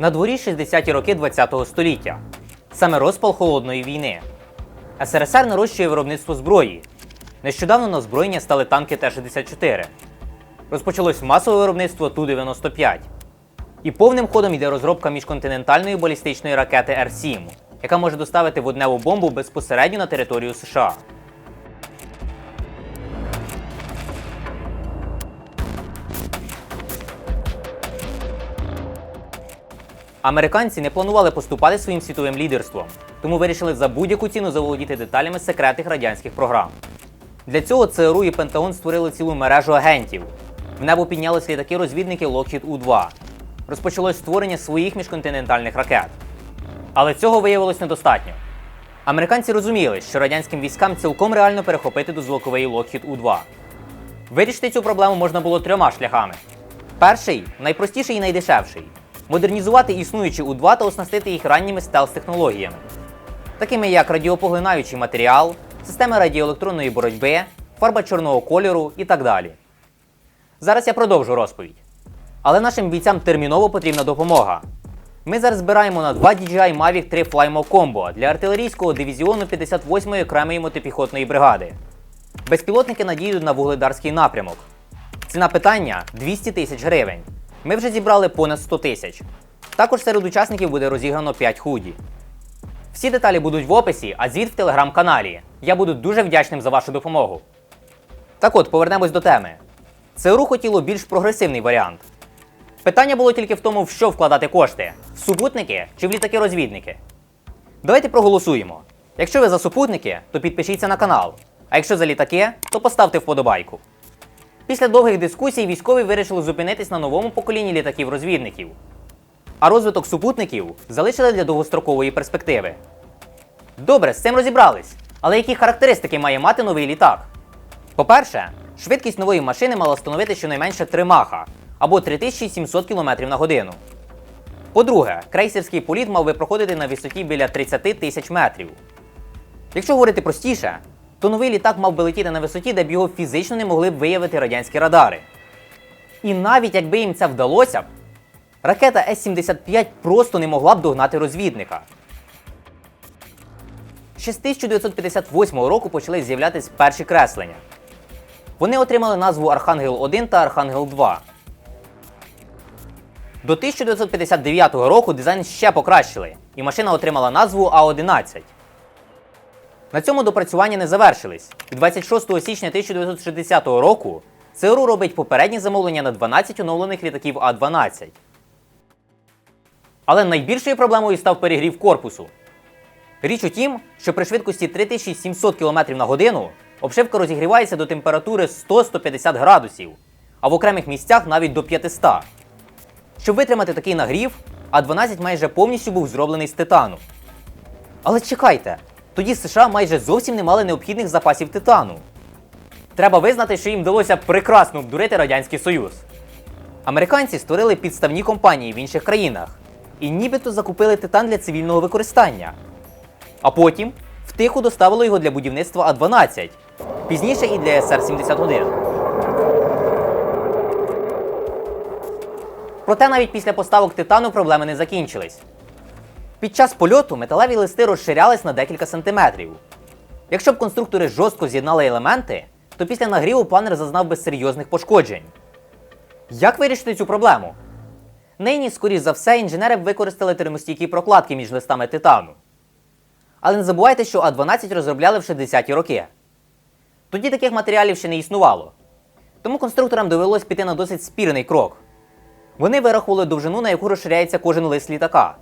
На дворі 60-ті роки ХХ століття. Саме розпал холодної війни. СРСР нарощує виробництво зброї. Нещодавно на озброєння стали танки Т-64. Розпочалось масове виробництво Ту-95. І повним ходом йде розробка міжконтинентальної балістичної ракети Р-7, яка може доставити водневу бомбу безпосередньо на територію США. Американці не планували поступати своїм світовим лідерством, тому вирішили за будь-яку ціну заволодіти деталями секретних радянських програм. Для цього ЦРУ і Пентагон створили цілу мережу агентів. В небо піднялись літаки-розвідники Lockheed У-2. Розпочалось створення своїх міжконтинентальних ракет. Але цього виявилось недостатньо. Американці розуміли, що радянським військам цілком реально перехопити дозволковий Lockheed У-2. Вирішити цю проблему можна було трьома шляхами. Перший найпростіший і найдешевший модернізувати існуючі У-2 та оснастити їх ранніми стелс-технологіями, такими як радіопоглинаючий матеріал, системи радіоелектронної боротьби, фарба чорного кольору і так далі. Зараз я продовжу розповідь. Але нашим бійцям терміново потрібна допомога. Ми зараз збираємо на 2 DJI Mavic 3 Flymo Combo для артилерійського дивізіону 58-ї окремої мотопіхотної бригади. Безпілотники надійдуть на вугледарський напрямок. Ціна питання 200 тисяч гривень. Ми вже зібрали понад 100 тисяч. Також серед учасників буде розіграно 5 худі. Всі деталі будуть в описі, а звіт в телеграм-каналі. Я буду дуже вдячним за вашу допомогу. Так от, повернемось до теми. ЦРУ хотіло більш прогресивний варіант. Питання було тільки в тому, в що вкладати кошти: в супутники чи в літаки-розвідники. Давайте проголосуємо. Якщо ви за супутники, то підпишіться на канал. А якщо за літаки, то поставте вподобайку. Після довгих дискусій військові вирішили зупинитись на новому поколінні літаків-розвідників. А розвиток супутників залишили для довгострокової перспективи. Добре, з цим розібрались. Але які характеристики має мати новий літак? По-перше, швидкість нової машини мала становити щонайменше 3 маха або 3700 км на годину. По-друге, крейсерський політ мав би проходити на висоті біля 30 тисяч метрів. Якщо говорити простіше, то новий літак мав би летіти на висоті, де б його фізично не могли б виявити радянські радари. І навіть якби їм це вдалося ракета С-75 просто не могла б догнати розвідника. Ще з 1958 року почали з'являтися перші креслення. Вони отримали назву Архангел 1 та Архангел 2. До 1959 року дизайн ще покращили, і машина отримала назву А-11. На цьому допрацювання не завершились. І 26 січня 1960 року ЦРУ робить попереднє замовлення на 12 оновлених літаків А-12. Але найбільшою проблемою став перегрів корпусу. Річ у тім, що при швидкості 3700 км на годину обшивка розігрівається до температури 100-150 градусів, а в окремих місцях навіть до 500. Щоб витримати такий нагрів, А-12 майже повністю був зроблений з титану. Але чекайте, тоді США майже зовсім не мали необхідних запасів титану. Треба визнати, що їм вдалося прекрасно обдурити Радянський Союз. Американці створили підставні компанії в інших країнах і нібито закупили титан для цивільного використання. А потім втиху доставили його для будівництва А-12, пізніше і для СР-71. Проте навіть після поставок титану проблеми не закінчились. Під час польоту металеві листи розширялись на декілька сантиметрів. Якщо б конструктори жорстко з'єднали елементи, то після нагріву планер зазнав би серйозних пошкоджень. Як вирішити цю проблему? Нині, скоріш за все, інженери б використали термостійкі прокладки між листами титану. Але не забувайте, що А12 розробляли в 60-ті роки. Тоді таких матеріалів ще не існувало. Тому конструкторам довелось піти на досить спірний крок. Вони вирахували довжину, на яку розширяється кожен лист літака,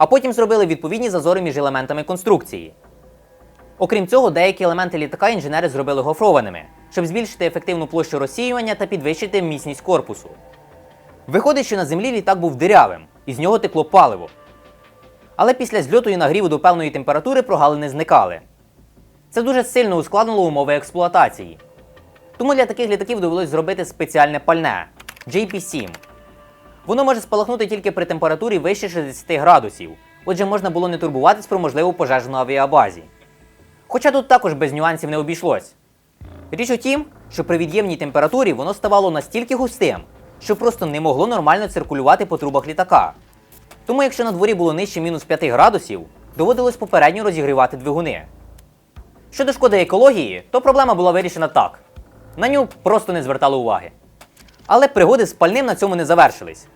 а потім зробили відповідні зазори між елементами конструкції. Окрім цього, деякі елементи літака інженери зробили гофрованими, щоб збільшити ефективну площу розсіювання та підвищити міцність корпусу. Виходить, що на землі літак був дирявим, і з нього текло паливо. Але після зльоту і нагріву до певної температури прогалини зникали. Це дуже сильно ускладнило умови експлуатації. Тому для таких літаків довелось зробити спеціальне пальне JP-7. Воно може спалахнути тільки при температурі вище 60 градусів, отже можна було не турбуватись про можливу пожежу на авіабазі. Хоча тут також без нюансів не обійшлось. Річ у тім, що при від'ємній температурі воно ставало настільки густим, що просто не могло нормально циркулювати по трубах літака. Тому, якщо на дворі було нижче мінус 5 градусів, доводилось попередньо розігрівати двигуни. Щодо шкоди екології, то проблема була вирішена так. На нього просто не звертали уваги. Але пригоди з пальним на цьому не завершились.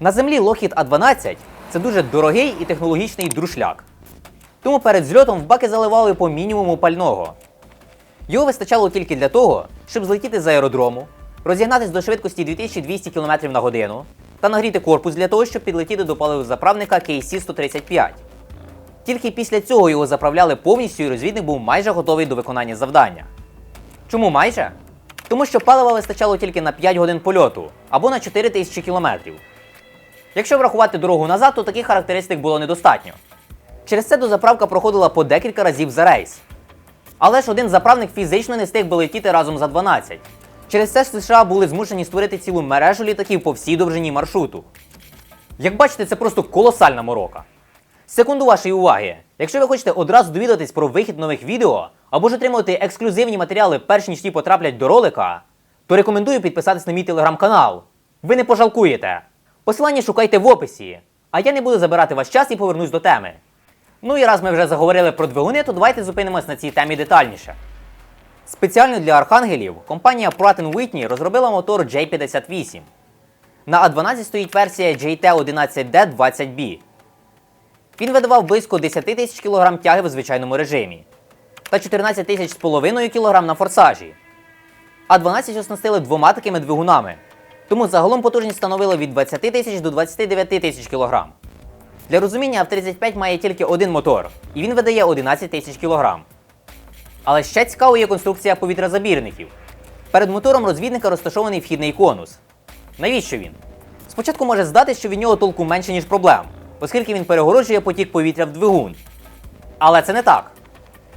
На землі Lockheed A12 це дуже дорогий і технологічний друшляк. Тому перед зльотом в баки заливали по мінімуму пального. Його вистачало тільки для того, щоб злетіти з аеродрому, розігнатись до швидкості 2200 км на годину та нагріти корпус для того, щоб підлетіти до паливозаправника KC-135. Тільки після цього його заправляли повністю і розвідник був майже готовий до виконання завдання. Чому майже? Тому що палива вистачало тільки на 5 годин польоту або на 4000 кілометрів. Якщо врахувати дорогу назад, то таких характеристик було недостатньо. Через це дозаправка проходила по декілька разів за рейс. Але ж один заправник фізично не встиг би летіти разом за 12. Через це ж США були змушені створити цілу мережу літаків по всій довжині маршруту. Як бачите, це просто колосальна морока. Секунду вашої уваги. Якщо ви хочете одразу довідатись про вихід нових відео або ж отримувати ексклюзивні матеріали перш ніж ті потраплять до ролика, то рекомендую підписатись на мій телеграм-канал. Ви не пожалкуєте. Посилання шукайте в описі. А я не буду забирати ваш час і повернусь до теми. Ну і раз ми вже заговорили про двигуни, то давайте зупинимось на цій темі детальніше. Спеціально для архангелів компанія Pratt Whitney розробила мотор J58. На А12 стоїть версія JT11D20B. Він видавав близько 10 тисяч кг тяги в звичайному режимі та 14 тисяч з половиною кг на форсажі. А12 оснастили двома такими двигунами, тому загалом потужність становила від 20 тисяч до 29 тисяч кг. Для розуміння F-35 має тільки один мотор, і він видає 11 тисяч кг. Але ще цікавою є конструкція повітрязабірників. Перед мотором розвідника розташований вхідний конус. Навіщо він? Спочатку може здатись, що від нього толку менше, ніж проблем, оскільки він перегороджує потік повітря в двигун. Але це не так.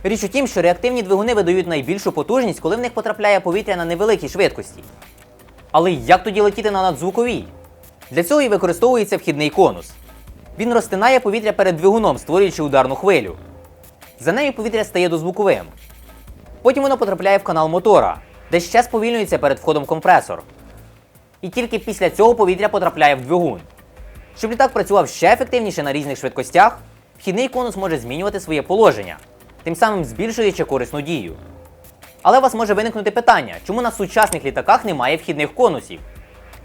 Річ у тім, що реактивні двигуни видають найбільшу потужність, коли в них потрапляє повітря на невеликій швидкості. Але як тоді летіти на надзвуковій? Для цього і використовується вхідний конус. Він розтинає повітря перед двигуном, створюючи ударну хвилю. За нею повітря стає дозвуковим. Потім воно потрапляє в канал мотора, де ще сповільнюється перед входом компресор. І тільки після цього повітря потрапляє в двигун. Щоб літак працював ще ефективніше на різних швидкостях, вхідний конус може змінювати своє положення, тим самим збільшуючи корисну дію. Але у вас може виникнути питання, чому на сучасних літаках немає вхідних конусів?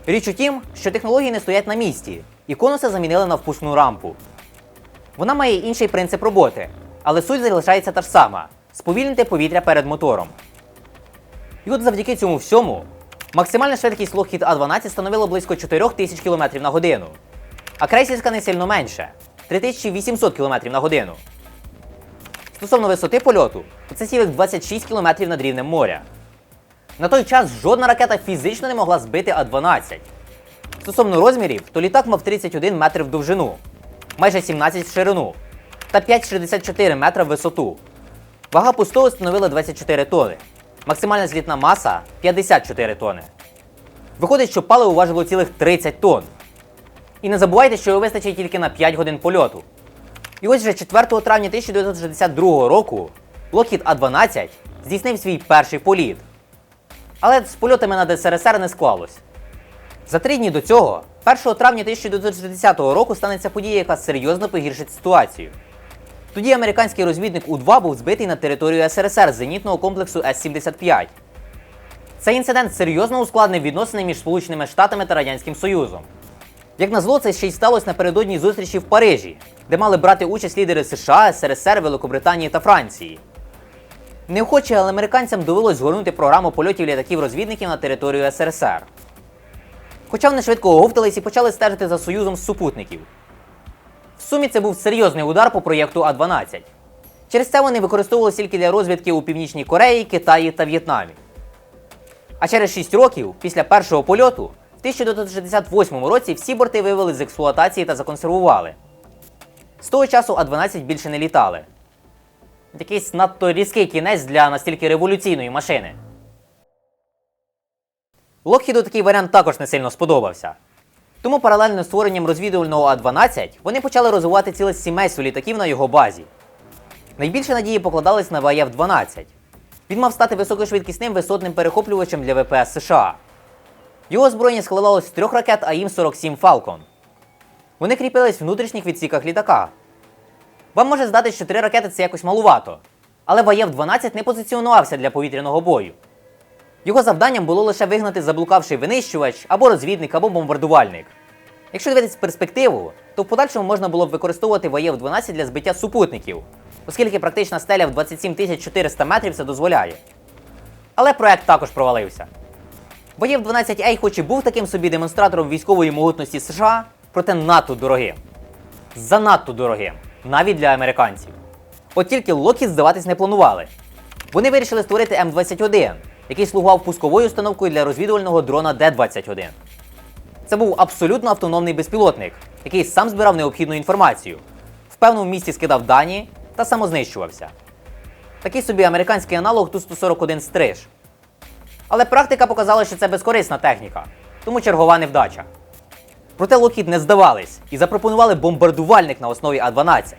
Річ у тім, що технології не стоять на місці, і конуси замінили на впускну рампу. Вона має інший принцип роботи, але суть залишається та ж сама сповільнити повітря перед мотором. І от завдяки цьому всьому максимальна швидкість Lockheed A12 становила близько 4000 км на годину, а крейсерська не сильно менше 3800 км на годину. Стосовно висоти польоту, це цілих 26 км над рівнем моря. На той час жодна ракета фізично не могла збити А-12. Стосовно розмірів, то літак мав 31 метр в довжину, майже 17 в ширину та 5,64 метра в висоту. Вага пустого становила 24 тони. Максимальна злітна маса 54 тони. Виходить, що паливо важило цілих 30 тонн. І не забувайте, що його вистачить тільки на 5 годин польоту. І ось вже 4 травня 1962 року Lockheed A-12 здійснив свій перший політ. Але з польотами над СРСР не склалось. За три дні до цього, 1 травня 1960 року, станеться подія, яка серйозно погіршить ситуацію. Тоді американський розвідник У-2 був збитий на територію СРСР з зенітного комплексу С-75. Цей інцидент серйозно ускладнив відносини між Сполученими Штатами та Радянським Союзом. Як назло, це ще й сталося напередодні зустрічі в Парижі, де мали брати участь лідери США, СРСР, Великобританії та Франції. Неохоче, але американцям довелось згорнути програму польотів літаків-розвідників на територію СРСР. Хоча вони швидко оговтались і почали стежити за союзом супутників. В сумі це був серйозний удар по проєкту А-12. Через це вони використовувалися тільки для розвідки у Північній Кореї, Китаї та В'єтнамі. А через 6 років, після першого польоту, 1968 році всі борти вивели з експлуатації та законсервували. З того часу А-12 більше не літали. Якийсь надто різкий кінець для настільки революційної машини. Локхіду такий варіант також не сильно сподобався. Тому паралельно з створенням розвідувального А-12 вони почали розвивати ціле сімейство літаків на його базі. Найбільше надії покладались на ВАЄФ-12. Він мав стати високошвидкісним висотним перехоплювачем для ВПС США. Його озброєння складалось з трьох ракет АІМ-47 Falcon. Вони кріпились в внутрішніх відсіках літака. Вам може здатись, що три ракети це якось малувато, але Ваєв-12 не позиціонувався для повітряного бою. Його завданням було лише вигнати заблукавший винищувач або розвідник, або бомбардувальник. Якщо дивитися перспективу, то в подальшому можна було б використовувати Ваєв-12 для збиття супутників, оскільки практична стеля в 27 400 метрів це дозволяє. Але проект також провалився. Боєв 12А хоч і був таким собі демонстратором військової могутності США, проте надто дорогим. Занадто дорогим, навіть для американців. От тільки Локхід здаватись не планували. Вони вирішили створити М21, який слугував пусковою установкою для розвідувального дрона Д-21. Це був абсолютно автономний безпілотник, який сам збирав необхідну інформацію, в певному місці скидав дані та самознищувався. Такий собі американський аналог Ту-141 стриж. Але практика показала, що це безкорисна техніка, тому чергова невдача. Проте Локхід не здавались і запропонували бомбардувальник на основі А-12.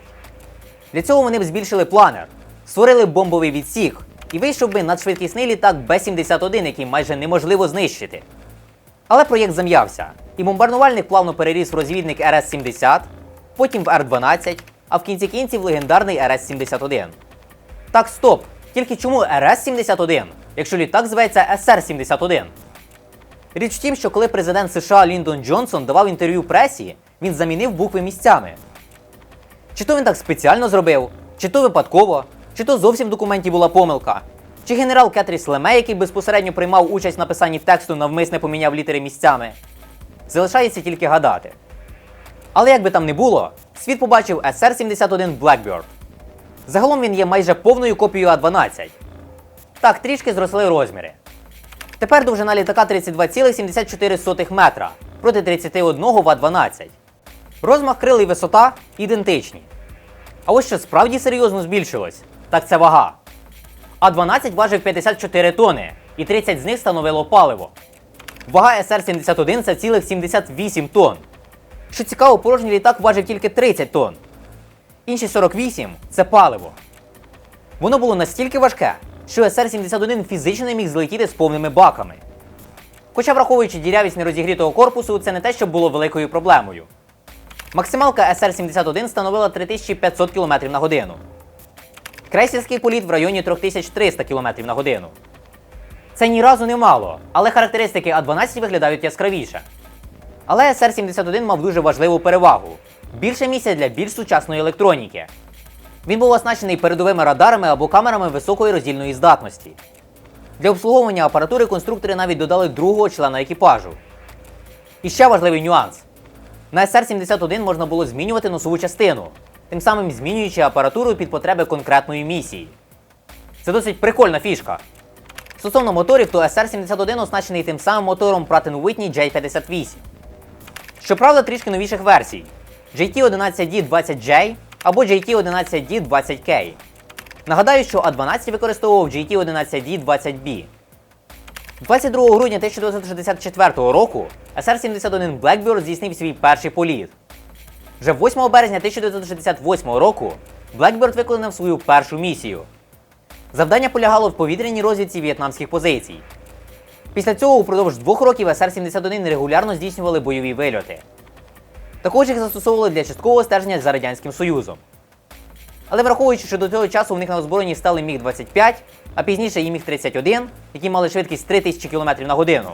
Для цього вони б збільшили планер, створили бомбовий відсік і вийшов би надшвидкісний літак Б-71, який майже неможливо знищити. Але проєкт зам'явся, і бомбардувальник плавно переріс в розвідник РС-70, потім в Р-12, а в кінці кінців легендарний РС-71. Так, стоп! Тільки чому РС-71, якщо літак зветься СР-71? Річ в тім, що коли президент США Ліндон Джонсон давав інтерв'ю пресі, він замінив букви місцями. Чи то він так спеціально зробив, чи то випадково, чи то зовсім в документі була помилка, чи генерал Кетріс Леме, який безпосередньо приймав участь в написанні тексту, навмисне поміняв літери місцями. Залишається тільки гадати. Але як би там не було, світ побачив SR-71 Blackbird. Загалом він є майже повною копією А-12. Так, трішки зросли розміри. Тепер довжина літака 32,74 метра проти 31 в А-12. Розмах крил і висота ідентичні. А ось що справді серйозно збільшилось, так це вага. А-12 важив 54 тони, і 30 з них становило паливо. Вага СР-71 це цілих 78 тонн. Що цікаво, порожній літак важив тільки 30 тонн. Інші 48 це паливо. Воно було настільки важке, що СР-71 фізично не міг злетіти з повними баками. Хоча, враховуючи дірявість нерозігрітого корпусу, це не те, що було великою проблемою. Максималка СР-71 становила 3500 км на годину. Крейсерський політ в районі 3300 км на годину. Це ні разу не мало, але характеристики А-12 виглядають яскравіше. Але СР-71 мав дуже важливу перевагу більше місця для більш сучасної електроніки. Він був оснащений передовими радарами або камерами високої роздільної здатності. Для обслуговування апаратури конструктори навіть додали другого члена екіпажу. І ще важливий нюанс: на СР-71 можна було змінювати носову частину, тим самим змінюючи апаратуру під потреби конкретної місії. Це досить прикольна фішка. Стосовно моторів, то SR-71 оснащений тим самим мотором Pratt Whitney J58. Щоправда, трішки новіших версій JT11D20J або JT11D20K. Нагадаю, що А12 використовував JT11D20B. 22 грудня 1964 року SR-71 Blackbird здійснив свій перший політ. Вже 8 березня 1968 року Blackbird виконав свою першу місію. Завдання полягало в повітряній розвідці в'єтнамських позицій. Після цього упродовж двох років СР-71 регулярно здійснювали бойові вильоти. Також їх застосовували для часткового стеження за Радянським Союзом. Але враховуючи, що до цього часу у них на озброєнні стали Міг-25, а пізніше і Міг-31, які мали швидкість 3000 км на годину,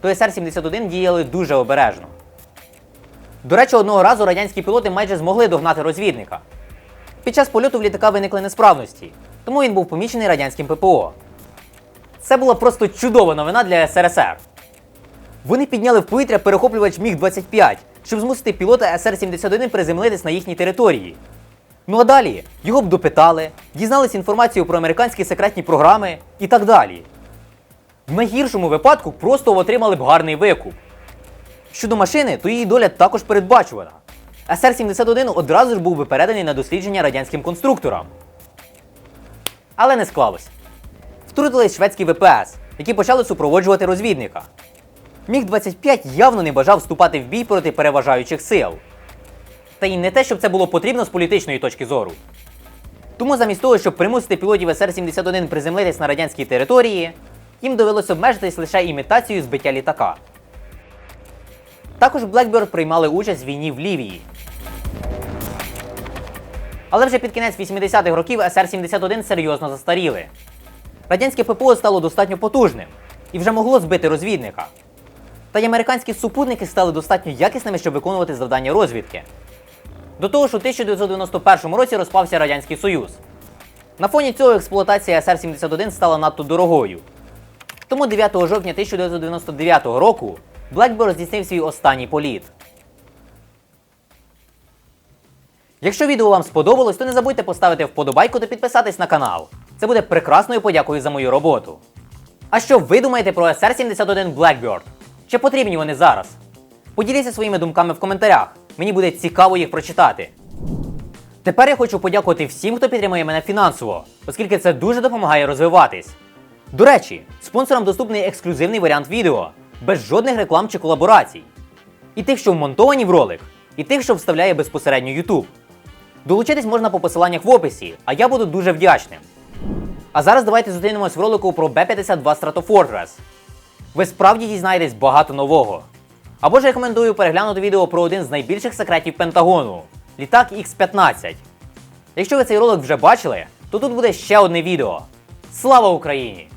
то СР-71 діяли дуже обережно. До речі, одного разу радянські пілоти майже змогли догнати розвідника. Під час польоту в літака виникли несправності, тому він був помічений радянським ППО. Це була просто чудова новина для СРСР. Вони підняли в повітря перехоплювач Міг-25, щоб змусити пілота СР-71 приземлитись на їхній території. Ну а далі його б допитали, дізнались інформацію про американські секретні програми і так далі. В найгіршому випадку просто отримали б гарний викуп. Щодо машини, то її доля також передбачувана. СР-71 одразу ж був би переданий на дослідження радянським конструкторам. Але не склалось. Втрутились шведські ВПС, які почали супроводжувати розвідника. Міг-25 явно не бажав вступати в бій проти переважаючих сил. Та й не те, щоб це було потрібно з політичної точки зору. Тому замість того, щоб примусити пілотів СР-71 приземлитись на радянській території, їм довелося обмежитись лише імітацією збиття літака. Також Blackbird приймали участь в війні в Лівії. Але вже під кінець 80-х років СР-71 серйозно застаріли. Радянське ППО стало достатньо потужним і вже могло збити розвідника. Та й американські супутники стали достатньо якісними, щоб виконувати завдання розвідки. До того ж, у 1991 році розпався Радянський Союз. На фоні цього експлуатація СР-71 стала надто дорогою. Тому 9 жовтня 1999 року Blackbird здійснив свій останній політ. Якщо відео вам сподобалось, то не забудьте поставити вподобайку та підписатись на канал. Це буде прекрасною подякою за мою роботу. А що ви думаєте про SR-71 Blackbird? Чи потрібні вони зараз? Поділіться своїми думками в коментарях. Мені буде цікаво їх прочитати. Тепер я хочу подякувати всім, хто підтримує мене фінансово, оскільки це дуже допомагає розвиватись. До речі, спонсорам доступний ексклюзивний варіант відео, без жодних реклам чи колаборацій. І тих, що вмонтовані в ролик, і тих, що вставляє безпосередньо YouTube. Долучитись можна по посиланнях в описі, а я буду дуже вдячним. А зараз давайте зустрінемось в ролику про B-52 Stratofortress. Ви справді дізнаєтесь багато нового. Або ж рекомендую переглянути відео про один з найбільших секретів Пентагону літак X-15. Якщо ви цей ролик вже бачили, то тут буде ще одне відео. Слава Україні!